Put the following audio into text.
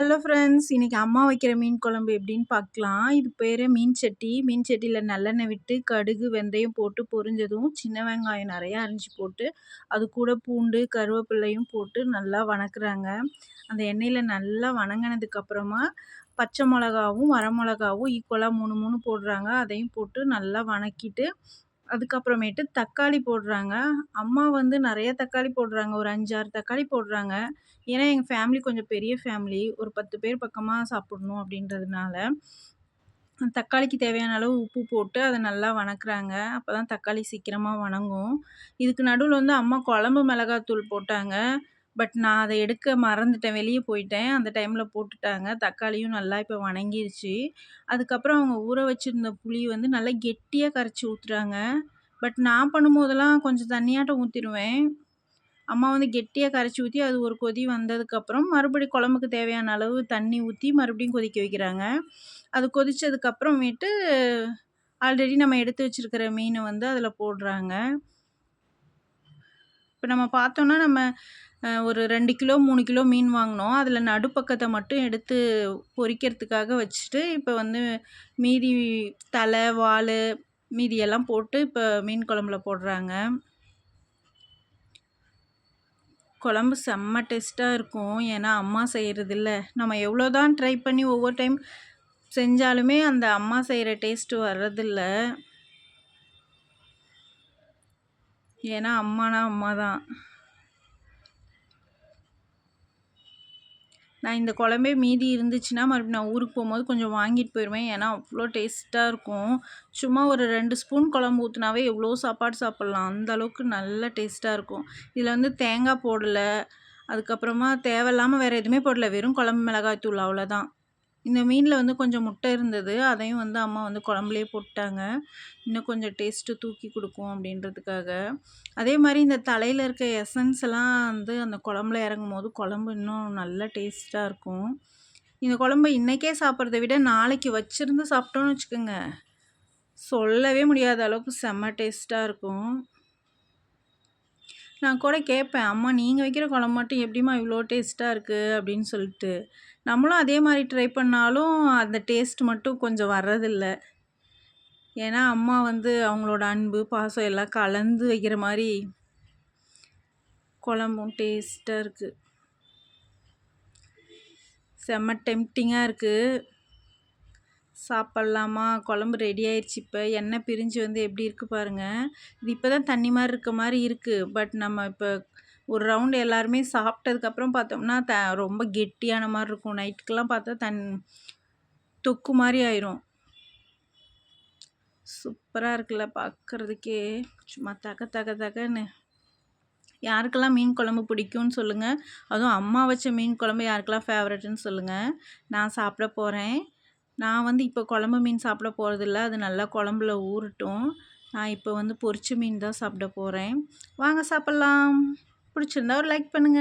Hello friends இன்றைக்கி அம்மா வைக்கிற மீன் குழம்பு எப்படின்னு பார்க்கலாம். இது பேர் மீன் சட்டி. மீன் சட்டியில் நல்லெண்ணெய் விட்டு கடுகு வெந்தயம் போட்டு பொரிஞ்சதும் சின்ன வெங்காயம் நிறையா அரிஞ்சு போட்டு அது கூட பூண்டு கருவேப்பிள்ளையும் போட்டு நல்லா வணக்குறாங்க. அந்த எண்ணெயில் நல்லா வணங்கினதுக்கப்புறமா பச்சை மிளகாவும் வரமிளகாவும் ஈக்குவலாக மூணு மூணு போடுறாங்க. அதையும் போட்டு நல்லா வணக்கிட்டு அதுக்கப்புறமேட்டு தக்காளி போடுறாங்க. அம்மா வந்து நிறைய தக்காளி போடுறாங்க. ஒரு அஞ்சாறு தக்காளி போடுறாங்க. ஏன்னா எங்கள் ஃபேமிலி கொஞ்சம் பெரிய ஃபேமிலி ஒரு பத்து பேர் பக்கமாக சாப்பிட்ணும் அப்படின்றதுனால தக்காளிக்கு தேவையான அளவு உப்பு போட்டு அதை நல்லா வணக்குறாங்க. அப்போ தான் தக்காளி சீக்கிரமாக வணங்கும். இதுக்கு நடுவில் வந்து அம்மா குழம்பு மிளகாத்தூள் போட்டாங்க. பட் நான் அதை எடுக்க மறந்துட்டேன். வெளியே போயிட்டேன். அந்த டைமில் போட்டுட்டாங்க. தக்காளியும் நல்லா இப்போ வணங்கிருச்சு. அதுக்கப்புறம் அவங்க ஊற வச்சுருந்த புளி வந்து நல்லா கெட்டியாக கரைச்சி ஊற்றுறாங்க பட் நான் பண்ணும்போதெல்லாம் கொஞ்சம் தண்ணியாட்டம் ஊற்றிடுவேன் அம்மா வந்து கெட்டியாக கரைச்சி ஊற்றி அது ஒரு கொதி வந்ததுக்கப்புறம் மறுபடி குழம்புக்கு தேவையான அளவு தண்ணி ஊற்றி மறுபடியும் கொதிக்க வைக்கிறாங்க. அது கொதித்ததுக்கப்புறமேட்டு ஆல்ரெடி நம்ம எடுத்து வச்சுருக்கிற மீனை வந்து அதில் போடுறாங்க. இப்போ நம்ம பார்த்தோன்னா நம்ம ஒரு ரெண்டு கிலோ மூணு கிலோ மீன் வாங்கினோம். அதில் நடுப்பக்கத்தை மட்டும் எடுத்து பொரிக்கிறதுக்காக வச்சுட்டு இப்போ வந்து மீதி தலை வால் மீதியெல்லாம் போட்டு இப்போ மீன் குழம்புல போடுறாங்க. குழம்பு செம்ம டேஸ்ட்டாக இருக்கும். ஏன்னா அம்மா செய்கிறது இல்லை நம்ம எவ்வளோ தான் ட்ரை பண்ணி ஒவ்வொரு டைம் செஞ்சாலுமே அந்த அம்மா செய்கிற டேஸ்ட்டு வர்றதில்லை. ஏன்னா அம்மானா அம்மா தான் நான் இந்த குழம்பே மீதி இருந்துச்சுன்னா மறுபடியும் நான் ஊருக்கு போகும்போது கொஞ்சம் வாங்கிட்டு போயிடுவேன் ஏன்னா அவ்வளோ டேஸ்ட்டாக இருக்கும். சும்மா ஒரு ரெண்டு ஸ்பூன் குழம்பு ஊற்றினாவே எவ்வளோ சாப்பாடு சாப்பிட்லாம். அந்த அளவுக்கு நல்ல டேஸ்ட்டாக இருக்கும். இதில் வந்து தேங்காய் போடலை. அதுக்கப்புறமா தேவையில்லாமல் வேறு எதுவுமே போடல. வெறும் குழம்பு மிளகாய் தூள் அவ்வளோதான் இந்த மீனில் வந்து கொஞ்சம் முட்டை இருந்தது. அதையும் வந்து அம்மா வந்து குழம்புலேயே போட்டாங்க இன்னும் கொஞ்சம் டேஸ்ட்டு தூக்கி கொடுக்கும் அப்படின்றதுக்காக. அதே மாதிரி இந்த தலையில் இருக்க எசன்ஸ் எல்லாம் வந்து அந்த குழம்புல இறங்கும் போது குழம்பு இன்னும் நல்ல டேஸ்ட்டாக இருக்கும். இந்த குழம்பு இன்றைக்கே சாப்பிட்றத விட நாளைக்கு வச்சுருந்து சாப்பிட்டோன்னு வச்சுக்கோங்க. சொல்லவே முடியாத அளவுக்கு செம்ம டேஸ்ட்டாக இருக்கும். நான் கூட கேட்பேன் அம்மா நீங்கள் வைக்கிற குழம்பு மட்டும் எப்படிம்மா இவ்வளோ டேஸ்ட்டாக இருக்குது அப்படின்னு சொல்லிட்டு. நம்மளும் அதே மாதிரி ட்ரை பண்ணாலும் அந்த டேஸ்ட் மட்டும் கொஞ்சம் வர்றதில்ல. ஏன்னா அம்மா வந்து அவங்களோட அன்பு பாசம் எல்லாம் கலந்து வைக்கிற மாதிரி குழம்பும் டேஸ்ட்டாக இருக்குது செம்ம டெம்டிங்காக இருக்குது சாப்பிட்லாமா? குழம்பு ரெடி ஆயிடுச்சு இப்போ. எண்ணெய் பிரிஞ்சு வந்து எப்படி இருக்குது பாருங்கள் இது இப்போ தான் தண்ணி மாதிரி இருக்க மாதிரி இருக்குது பட் நம்ம இப்போ ஒரு ரவுண்டு எல்லாருமே சாப்பிட்டதுக்கப்புறம் பார்த்தோம்னா த ரொம்ப கெட்டியான மாதிரி இருக்கும். நைட்டுக்கெல்லாம் பார்த்தா தன் தொக்கு மாதிரி ஆயிரும். சூப்பராக இருக்குல்ல பார்க்குறதுக்கே சும்மா தக தக தகன்னு. யாருக்கெல்லாம் மீன் குழம்பு பிடிக்கும்னு சொல்லுங்கள் அதுவும் அம்மா வச்ச மீன் குழம்பு யாருக்கெல்லாம் ஃபேவரட்னு சொல்லுங்கள் நான் சாப்பிட போகிறேன் நான் வந்து இப்போ குழம்பு மீன் சாப்பிட போகிறதில்ல அது நல்லா குழம்புல ஊறட்டும். நான் இப்போ வந்து பொரிச்ச மீன் தான் சாப்பிட போகிறேன் வாங்க சாப்பிட்லாம். பிடிச்சிருந்தா ஒரு லைக் பண்ணுங்கள்